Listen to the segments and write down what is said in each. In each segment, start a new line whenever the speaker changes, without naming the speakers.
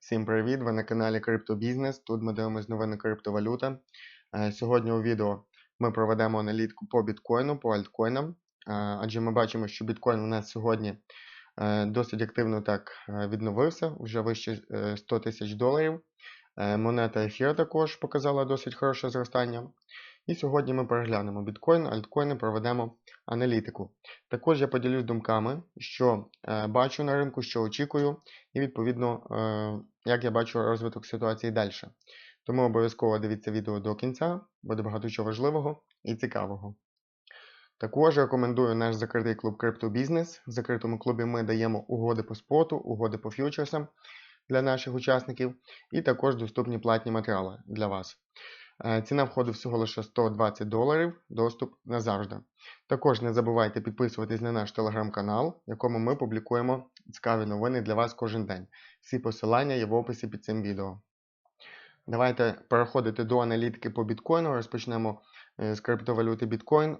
Всім привіт! Ви на каналі Криптобізнес. Тут ми дивимося новини криптовалюта. Е, Сьогодні у відео ми проведемо аналітику по біткоїну, по альткоїнам. Е, Адже ми бачимо, що біткоін у нас сьогодні е, досить активно так відновився, вже вище е, 100 тисяч доларів. Монета Ефір також показала досить хороше зростання. І сьогодні ми переглянемо біткоін, альткоїни, проведемо аналітику. Також я поділюсь думками, що е, бачу на ринку, що очікую, і відповідно, е, як я бачу розвиток ситуації далі. Тому обов'язково дивіться відео до кінця, буде багато чого важливого і цікавого. Також рекомендую наш закритий клуб Криптобізнес. В закритому клубі ми даємо угоди по споту, угоди по фьючерсам для наших учасників, і також доступні платні матеріали для вас. Е, Ціна входу всього лише 120 доларів, доступ назавжди. Також не забувайте підписуватись на наш телеграм-канал, в якому ми публікуємо цікаві новини для вас кожен день. Всі посилання є в описі під цим відео. Давайте переходити до аналітики по біткоїну. Розпочнемо е, з криптовалюти біткоін, е,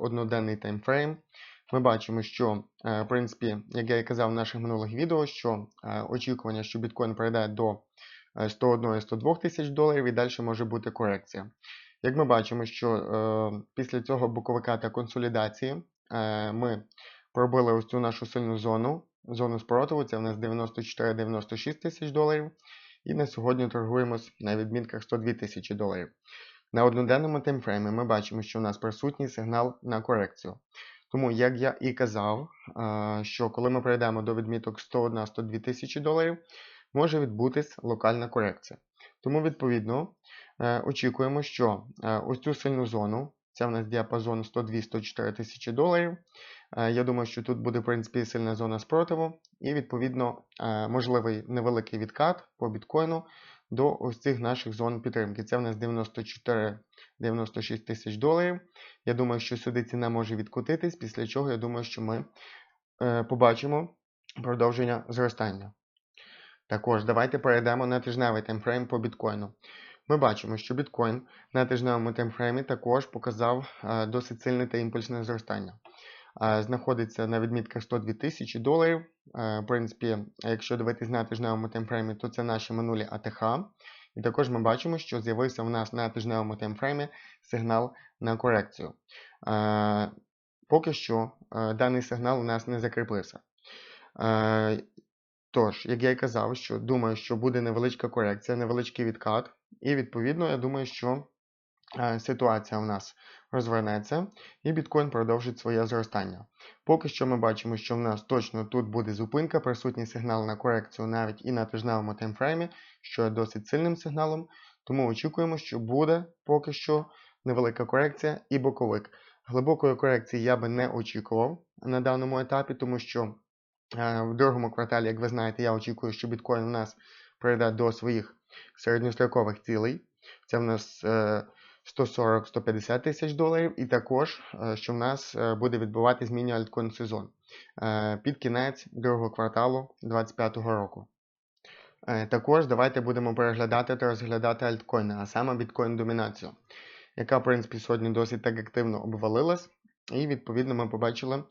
одноденний таймфрейм. Ми бачимо, що, в принципі, як я і казав в наших минулих відео, що очікування, що біткоін прийде до 101-102 тисяч доларів і далі може бути корекція. Як ми бачимо, що е, після цього боковика та консолідації е, ми пробили ось цю нашу сильну зону, зону спротиву, це в нас 94-96 тисяч доларів. І на сьогодні торгуємось на відмітках 102 тисячі доларів. На одноденному таймфреймі ми бачимо, що у нас присутній сигнал на корекцію. Тому, як я і казав, е, що коли ми прийдемо до відміток 101-102 тисячі доларів, може відбутись локальна корекція. Тому, відповідно, е, очікуємо, що е, ось цю сильну зону, це в нас діапазон 102-104 тисячі доларів. Е, Я думаю, що тут буде, в принципі, сильна зона спротиву, і, відповідно, можливий невеликий відкат по біткоїну до ось цих наших зон підтримки. Це в нас 94-96 тисяч доларів. Я думаю, що сюди ціна може відкотитись, після чого я думаю, що ми побачимо продовження зростання. Також давайте перейдемо на тижневий таймфрейм по біткоїну. Ми бачимо, що біткоін на тижневому таймфреймі також показав е, досить сильне та імпульсне зростання. Е, знаходиться на відмітках 102 тисячі доларів. Е, в принципі, якщо дивитись на тижневому таймфреймі, то це наші минулі АТХ. І також ми бачимо, що з'явився у нас на тижневому таймфреймі сигнал на корекцію. Поки що даний сигнал у нас не закріпився. Тож, як я і казав, що думаю, що буде невеличка корекція, невеличкий відкат, і відповідно, я думаю, що е, ситуація у нас розвернеться і біткоін продовжить своє зростання. Поки що ми бачимо, що в нас точно тут буде зупинка, присутній сигнал на корекцію навіть і на тижневому таймфреймі, що є досить сильним сигналом. Тому очікуємо, що буде поки що невелика корекція і боковик. Глибокої корекції я би не очікував на даному етапі, тому що В другому кварталі, як ви знаєте, я очікую, що біткоін у нас прийде до своїх середньострокових цілей. Це в нас е, 140-150 тисяч доларів, і також, е, що в нас е, буде відбуватись міні-альткоін сезон е, під кінець другого кварталу 2025 року. Е, Також давайте будемо переглядати та розглядати альткоїни, а саме біткоін-домінацію, яка, в принципі, сьогодні досить так активно обвалилась. І, відповідно, ми побачили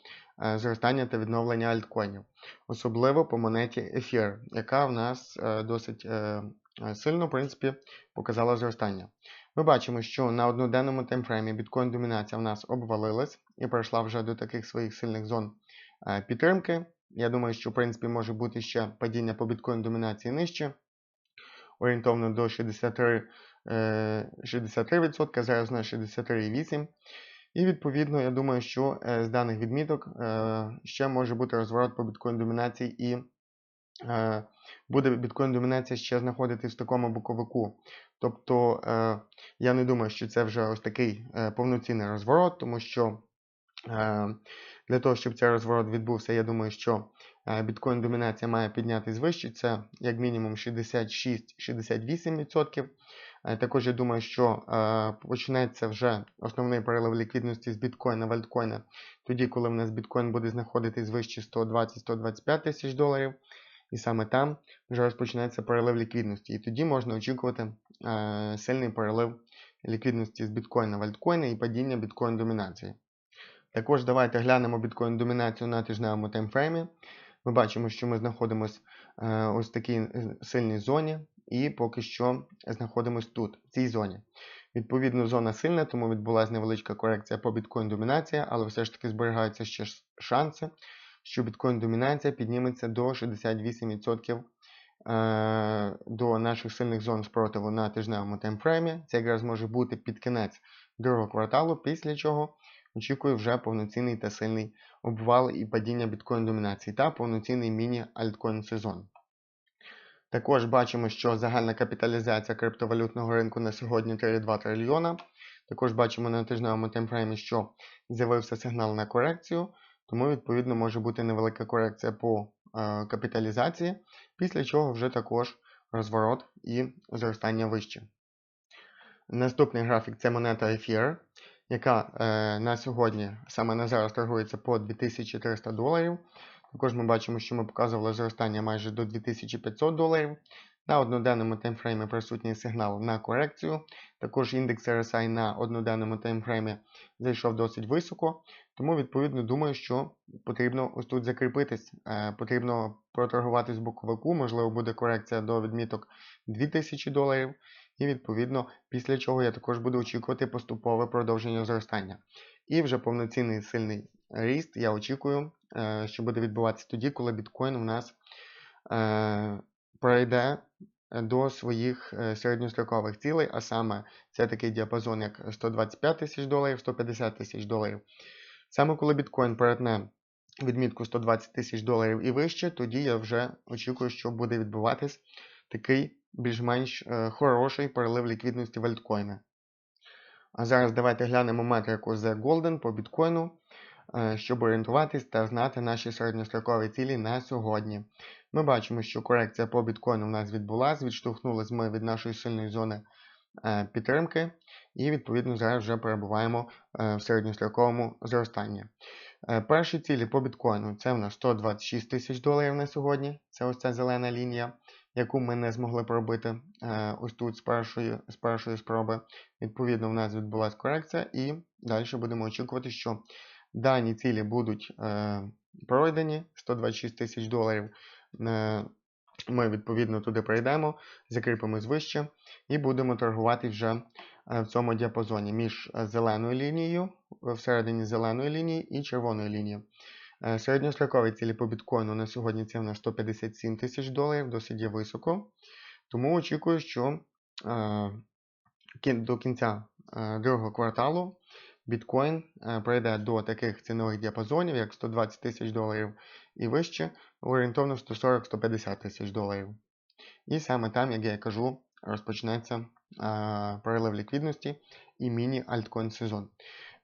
е, зростання та відновлення альткоїнів, особливо по монеті Ефір, яка в нас е, досить е, сильно в принципі, показала зростання. Ми бачимо, що на одноденному таймфреймі біткоін домінація в нас обвалилась і пройшла вже до таких своїх сильних зон підтримки. Я думаю, що в принципі може бути ще падіння по біткоін домінації нижче, орієнтовно до 63%, е, 63% зараз на 63,8%. І відповідно, я думаю, що е, з даних відміток е, ще може бути розворот по біткоін домінації і е, буде біткоін домінація ще знаходитись в такому боковику. Тобто я не думаю, що це вже ось такий повноцінний розворот, тому що для того, щоб цей розворот відбувся, я думаю, що е, біткоін домінація має піднятись вище. Це як мінімум 66-68%. Е, Також я думаю, що е, почнеться вже основний перелив ліквідності з біткоїна в альткоїна, тоді, коли в нас біткоін буде знаходитись вище 120-125 тисяч доларів. І саме там вже розпочнеться перелив ліквідності. І тоді можна очікувати е, сильний перелив ліквідності з біткоїна в альткоїни і падіння біткоін домінації. Також давайте глянемо біткоін домінацію на тижневому таймфреймі. Ми бачимо, що ми знаходимося ось в такій сильній зоні, і поки що знаходимося тут, в цій зоні. Відповідно, зона сильна, тому відбулася невеличка корекція по біткоін домінація, але все ж таки зберігаються ще шанси, що біткоін домінація підніметься до 68% е, до наших сильних зон спротиву на тижневому таймфреймі. Це якраз може бути під кінець другого кварталу, після чого очікую вже повноцінний та сильний обвал і падіння біткоін домінації та повноцінний міні-альткоін сезон. Також бачимо, що загальна капіталізація криптовалютного ринку на сьогодні 3,2 трильйона. Також бачимо на тижневому таймфреймі, що з'явився сигнал на корекцію, тому, відповідно, може бути невелика корекція по е, капіталізації, після чого вже також розворот і зростання вище. Наступний графік це монета Ефір, яка е, на сьогодні, саме на зараз, торгується по 2300 доларів. Також ми бачимо, що ми показували зростання майже до 2500 доларів. На одноденному таймфреймі присутній сигнал на корекцію. Також індекс RSI на одноденному таймфреймі зайшов досить високо. Тому, відповідно, думаю, що потрібно ось тут закріпитись. Е, потрібно проторгувати з боковику, можливо, буде корекція до відміток 2000 доларів. І, відповідно, після чого я також буду очікувати поступове продовження зростання. І вже повноцінний сильний ріст я очікую, що буде відбуватися тоді, коли біткоін у нас е, пройде до своїх е, середньострокових цілей, а саме це такий діапазон, як 125 тисяч доларів, 150 тисяч доларів. Саме коли біткоін перетне відмітку 120 тисяч доларів і вище, тоді я вже очікую, що буде відбуватись такий більш-менш хороший перелив ліквідності в альткоїни. А зараз давайте глянемо метрику The Golden по біткоїну. Е, щоб орієнтуватись та знати наші середньострокові цілі на сьогодні. Ми бачимо, що корекція по біткоїну у нас відбулася, відштовхнулися ми від нашої сильної зони е, підтримки, і, відповідно, зараз вже перебуваємо е, в середньостроковому зростанні. Перші цілі по біткоїну це у нас 126 тисяч доларів на сьогодні. Це ось ця зелена лінія, яку ми не змогли пробити ось тут з першої з першої спроби. Відповідно, у нас відбулася корекція, і далі будемо очікувати, що Дані цілі будуть е, пройдені 126 тисяч доларів. Е, ми, відповідно, туди прийдемо, закріпимо вище і будемо торгувати вже е, в цьому діапазоні між зеленою лінією, всередині зеленої лінії і червоною лінією. Е, середньострокові цілі по біткоїну на сьогодні це на 157 тисяч доларів, досить є високо. Тому очікую, що е, до кінця е, другого кварталу біткоін е, прийде до таких цінових діапазонів, як 120 тисяч доларів і вище, орієнтовно 140-150 тисяч доларів. І саме там, як я кажу, розпочнеться а, перелив ліквідності і міні-альткоін сезон.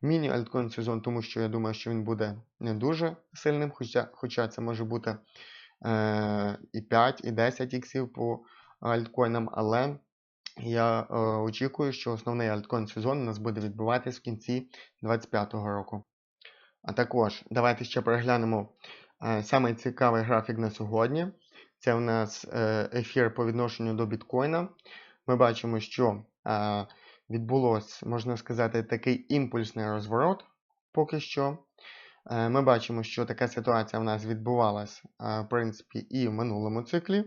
Міні-альткоін сезон, тому що я думаю, що він буде не дуже сильним, хоча хоча це може бути е, і 5, і 10 іксів по альткоїнам, але я е, очікую, що основний альткоін сезон у нас буде відбуватись в кінці 2025 року. А також давайте ще переглянемо е, самий цікавий графік на сьогодні. Це у нас е, ефір по відношенню до біткоїна. Ми бачимо, що е, відбулося, можна сказати, такий імпульсний розворот поки що. Е, ми бачимо, що така ситуація в нас відбувалася, е, в принципі, і в минулому циклі.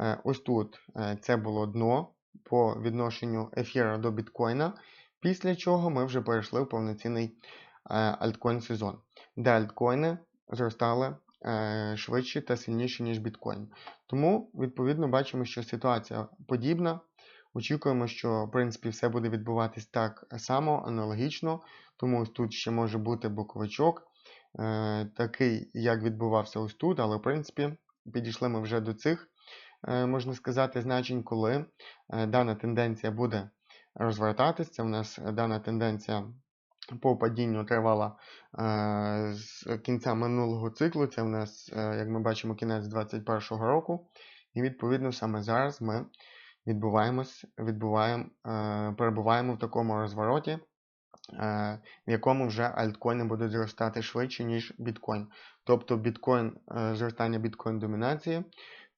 Е, ось тут е, це було дно по відношенню ефіра до біткоїна, після чого ми вже перейшли в повноцінний е, альткоін сезон, де альткоїни зростали е, швидше та сильніше, ніж біткоін. Тому, відповідно, бачимо, що ситуація подібна. Очікуємо, що в принципі все буде відбуватись так само, аналогічно, тому ось тут ще може бути боковичок, е, такий, як відбувався ось тут, але в принципі підійшли ми вже до цих можна сказати, значень, коли е, дана тенденція буде розвертатись. Це в нас дана тенденція по падінню тривала е, з кінця минулого циклу. Це в нас, як ми бачимо, кінець 2021 року. І, відповідно, саме зараз ми відбуваємось, відбуваємо, перебуваємо в такому розвороті. В якому вже альткоїни будуть зростати швидше, ніж біткоін. Тобто біткоін, зростання біткоін домінації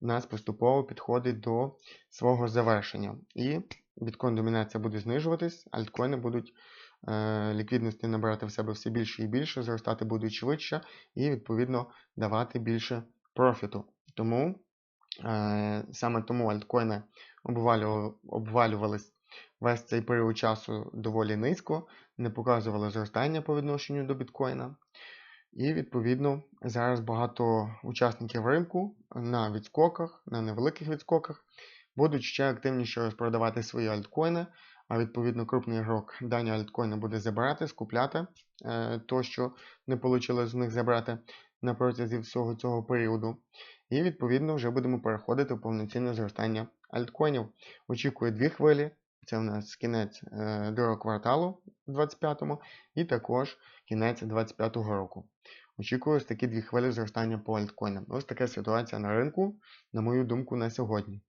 у нас поступово підходить до свого завершення. І біткоін-домінація буде знижуватись, альткоїни будуть е, ліквідності набирати в себе все більше і більше, зростати будуть швидше і, відповідно, давати більше профіту. Тому е, саме тому альткоїни обвалювали, обвалювались весь цей період часу доволі низько, не показували зростання по відношенню до біткоїна. І, відповідно, зараз багато учасників ринку на відскоках, на невеликих відскоках будуть ще активніше розпродавати свої альткоїни, а відповідно крупний ігрок дані альткоїни буде забирати, скупляти е, то, що не вийшло з них забрати на протязі всього цього періоду. І відповідно вже будемо переходити в повноцінне зростання альткоїнів. Очікую дві хвилі. Це у нас кінець е, другого кварталу у 25-му і також кінець 25-го року. Очікую ось такі дві хвилі зростання по альткоїнам. Ось така ситуація на ринку, на мою думку, на сьогодні.